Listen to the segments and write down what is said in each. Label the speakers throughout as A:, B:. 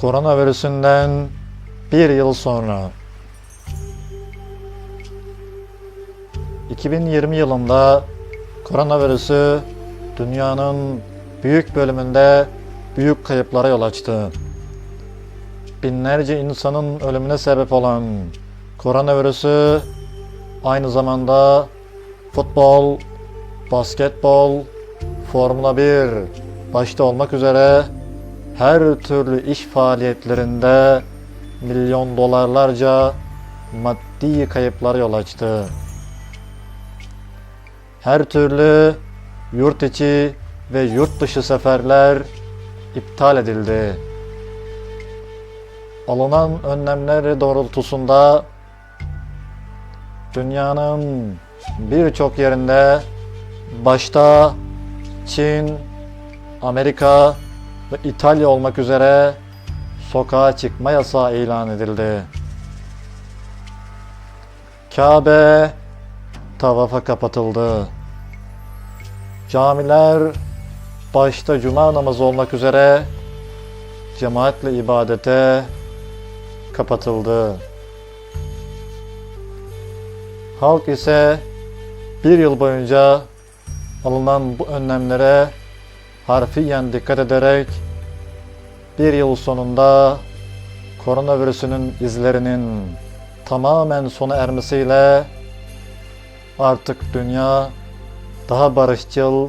A: Koronavirüsünden bir yıl sonra 2020 yılında koronavirüsü dünyanın büyük bölümünde büyük kayıplara yol açtı. Binlerce insanın ölümüne sebep olan koronavirüsü aynı zamanda futbol, basketbol, Formula 1 başta olmak üzere her türlü iş faaliyetlerinde milyon dolarlarca maddi kayıplara yol açtı. Her türlü yurt içi ve yurt dışı seferler iptal edildi. Alınan önlemler doğrultusunda dünyanın birçok yerinde başta Çin, Amerika ve İtalya olmak üzere sokağa çıkma yasağı ilan edildi. Kabe tavafa kapatıldı. Camiler başta cuma namazı olmak üzere cemaatle ibadete kapatıldı. Halk ise bir yıl boyunca alınan bu önlemlere harfiyen dikkat ederek bir yıl sonunda koronavirüsünün izlerinin tamamen sona ermesiyle artık dünya daha barışçıl,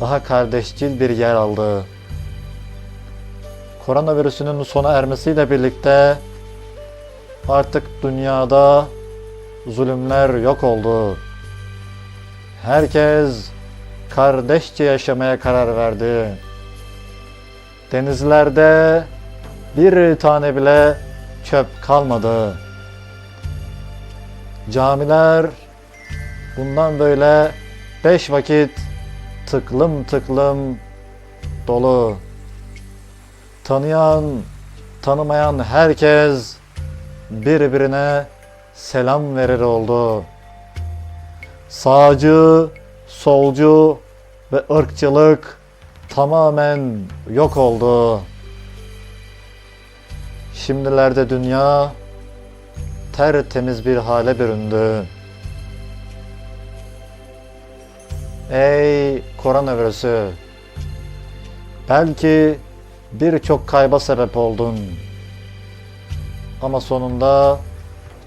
A: daha kardeşçil bir yer aldı. Koronavirüsünün sona ermesiyle birlikte artık dünyada zulümler yok oldu. Herkes kardeşçe yaşamaya karar verdi. Denizlerde bir tane bile çöp kalmadı. Camiler bundan böyle beş vakit tıklım tıklım dolu. Tanıyan, tanımayan herkes birbirine selam verir oldu. Sağcı, solcu ve ırkçılık tamamen yok oldu. Şimdilerde dünya tertemiz bir hale büründü. Ey koronavirüsü! Belki birçok kayba sebep oldun. Ama sonunda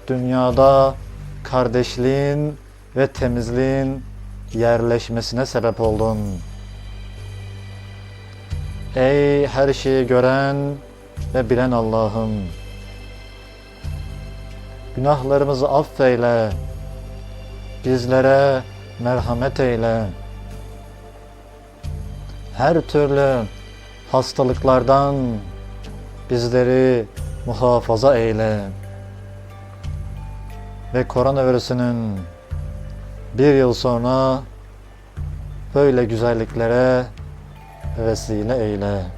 A: dünyada kardeşliğin ve temizliğin yerleşmesine sebep oldun. Ey her şeyi gören ve bilen Allah'ım! Günahlarımızı affeyle, bizlere merhamet eyle. Her türlü hastalıklardan bizleri muhafaza eyle. Ve koronavirüsünün bir yıl sonra böyle güzelliklere vesile eyle.